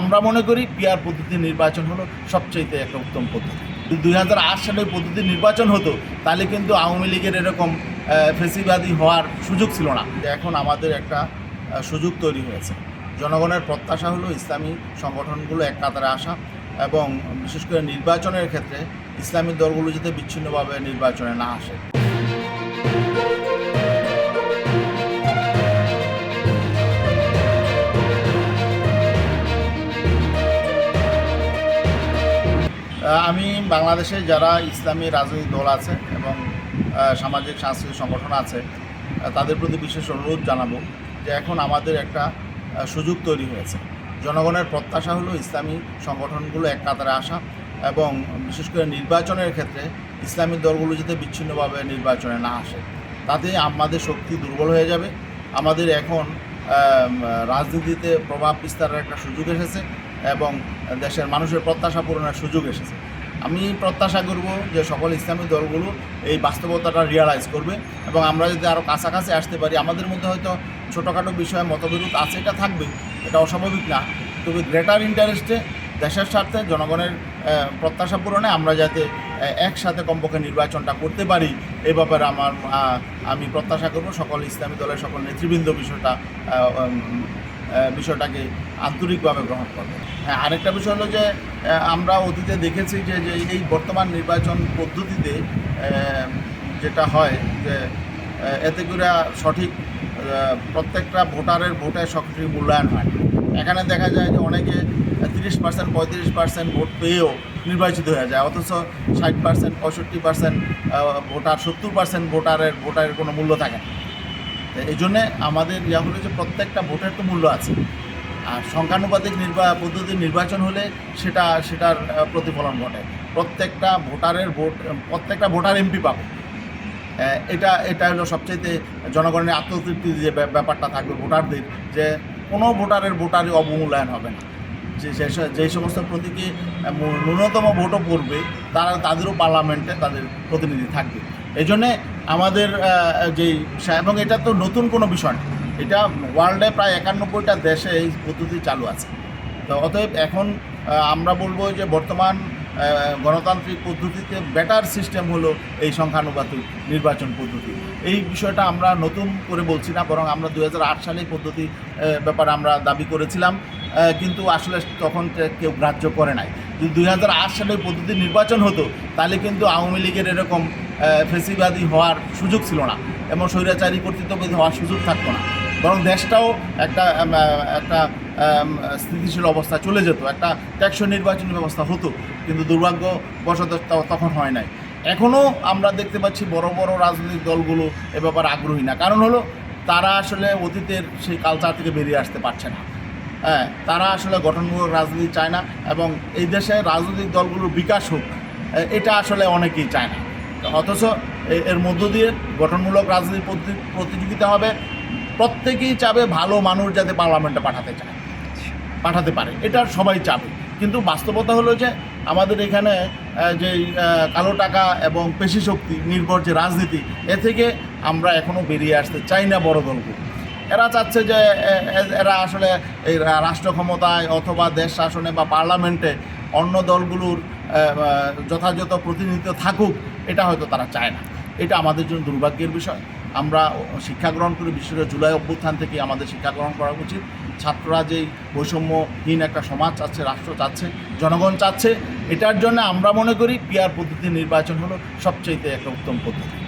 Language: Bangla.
আমরা মনে করি পিয়ার পদ্ধতি নির্বাচন হলো সবচাইতে একটা উত্তম পদ্ধতি। দুই হাজার আট সালে পদ্ধতি নির্বাচন হতো, তাহলে কিন্তু আওয়ামী লীগের এরকম ফেসিবাদী হওয়ার সুযোগ ছিল না। এখন আমাদের একটা সুযোগ তৈরি হয়েছে। জনগণের প্রত্যাশা হলো ইসলামী সংগঠনগুলো এক কাতারে আসা এবং বিশেষ করে নির্বাচনের ক্ষেত্রে ইসলামী দলগুলো যাতে বিচ্ছিন্নভাবে নির্বাচনে না আসে। আমি বাংলাদেশে যারা ইসলামী রাজনৈতিক দল আছে এবং সামাজিক সাংস্কৃতিক সংগঠন আছে তাদের প্রতি বিশেষ অনুরোধ জানাব যে এখন আমাদের একটা সুযোগ তৈরি হয়েছে। জনগণের প্রত্যাশা হলো ইসলামী সংগঠনগুলো এক কাতারে আসা এবং বিশেষ করে নির্বাচনের ক্ষেত্রে ইসলামী দলগুলো যাতে বিচ্ছিন্নভাবে নির্বাচনে না আসে, তাতে আমাদের শক্তি দুর্বল হয়ে যাবে। আমাদের এখন রাজনীতিতে প্রভাব বিস্তারের একটা সুযোগ এসেছে। এবং দেশের মানুষের প্রত্যাশা পূরণের সুযোগ এসেছে। আমি প্রত্যাশা করব যে সকল ইসলামী দলগুলো এই বাস্তবতাটা রিয়ালাইজ করবে এবং আমরা যদি আরও কাছাকাছি আসতে পারি, আমাদের মধ্যে হয়তো ছোটোখাটো বিষয়ে মতবিরোধ আছে, এটা থাকবে, এটা অস্বাভাবিক না। তবে গ্রেটার ইন্টারেস্টে দেশের স্বার্থে, জনগণের প্রত্যাশা পূরণে আমরা যাতে একসাথে কমপক্ষে নির্বাচনটা করতে পারি, এ ব্যাপারে আমার আমি প্রত্যাশা করব সকল ইসলামী দলের সকল নেতৃবৃন্দ বিষয়টা বিষয়টাকে আন্তরিকভাবে গ্রহণ করবে। হ্যাঁ আরেকটা বিষয় হলো যে আমরা অতীতে দেখেছি যে যে এই বর্তমান নির্বাচন পদ্ধতিতে যেটা হয় যে এতে করে সঠিক প্রত্যেকটা ভোটারের ভোটের সঠিক মূল্যায়ন হয়। এখানে দেখা যায় যে অনেকে তিরিশ পার্সেন্ট, পঁয়ত্রিশ পার্সেন্ট ভোট পেয়েও নির্বাচিত হয়ে যায়, অথচ ষাট পার্সেন্ট, পঁয়ষট্টি পার্সেন্ট ভোটার, সত্তর পার্সেন্ট ভোটারের ভোটারের কোনো মূল্য থাকে না। এই জন্যে আমাদের ইয়া হলো যে প্রত্যেকটা ভোটের তো মূল্য আছে। আর সংখ্যানুপাতিক নির্বা, পদ্ধতির নির্বাচন হলে সেটা, সেটার প্রতিফলন ঘটে। প্রত্যেকটা ভোটারের ভোট, প্রত্যেকটা ভোটার এমপি পাবে। এটা এটা হলো সবচাইতে জনগণের আত্মতৃপ্তির যে ব্যাপারটা থাকবে ভোটারদের, যে কোনো ভোটারের ভোটারই অবমূল্যায়ন হবে না। যে যে যেই সমস্ত প্রতীকে ন্যূনতম ভোটও পড়বে, তারা, তাদেরও পার্লামেন্টে তাদের প্রতিনিধি থাকবে। এই জন্যে আমাদের যেই এবং এটা তো নতুন কোনো বিষয় না। এটা ওয়ার্ল্ডে প্রায় একানব্বইটা দেশে এই পদ্ধতি চালু আছে। তো অতএব এখন আমরা বলব যে বর্তমান গণতান্ত্রিক পদ্ধতিতে বেটার সিস্টেম হলো এই সংখ্যানুপাতিক নির্বাচন পদ্ধতি। এই বিষয়টা আমরা নতুন করে বলছি না, বরং আমরা দু সালে পদ্ধতি ব্যাপারে আমরা দাবি করেছিলাম। কিন্তু আসলে তখন কেউ গ্রাহ্য করে নাই। যদি দুই হাজার আট সালে পদ্ধতি নির্বাচন হতো, তাহলে কিন্তু আওয়ামী লীগের এরকম ফেসিবাদী হওয়ার সুযোগ ছিল না এবং স্বৈরাচারী কর্তৃত্ববাদী হওয়ার সুযোগ থাকতো না। বরং দেশটাও একটা একটা স্থিতিশীল অবস্থা চলে যেত, একটা ট্যাক্সই নির্বাচনী ব্যবস্থা হতো, কিন্তু দুর্ভাগ্যবশত তখন হয় নাই। এখনও আমরা দেখতে পাচ্ছি বড় বড় রাজনৈতিক দলগুলো এ ব্যাপারে আগ্রহী না। কারণ হলো, তারা আসলে অতীতের সেই কালচার থেকে বেরিয়ে আসতে পারছে না। হ্যাঁ তারা আসলে গঠনমূলক রাজনীতি চায় না এবং এই দেশে রাজনৈতিক দলগুলোর বিকাশ হোক এটা আসলে অনেকেই চায় না। অথচ এর মধ্য দিয়ে গঠনমূলক রাজনীতি প্রতি- প্রতিযোগিতা হবে, প্রত্যেকেই চাবে ভালো মানুষ যাতে পার্লামেন্টে পাঠাতে চায়, পাঠাতে পারে, এটা সবাই চাবে। কিন্তু বাস্তবতা হলো যে, আমাদের এখানে যে কালো টাকা এবং পেশি শক্তি নির্ভর যে রাজনীতি, এ থেকে আমরা এখনও বেরিয়ে আসতে চাই না বড় দলগুলো। এরা চাচ্ছে যে এরা আসলে এই রাষ্ট্র ক্ষমতায় অথবা দেশ শাসনে বা পার্লামেন্টে অন্য দলগুলোর যথাযথ প্রতিনিধিত্ব থাকুক, এটা হয়তো তারা চায় না। এটা আমাদের জন্য দুর্ভাগ্যের বিষয়। আমরা শিক্ষা গ্রহণ করি বিশেষ জুলাই অভ্যুত্থান থেকে আমাদের শিক্ষা গ্রহণ করা উচিত। ছাত্ররা যেই বৈষম্যহীন একটা সমাজ চাচ্ছে, রাষ্ট্র চাচ্ছে, জনগণ চাচ্ছে, এটার জন্য আমরা মনে করি পিয়ার পদ্ধতি নির্বাচন হলো সবচাইতে একটা উত্তম পদ্ধতি।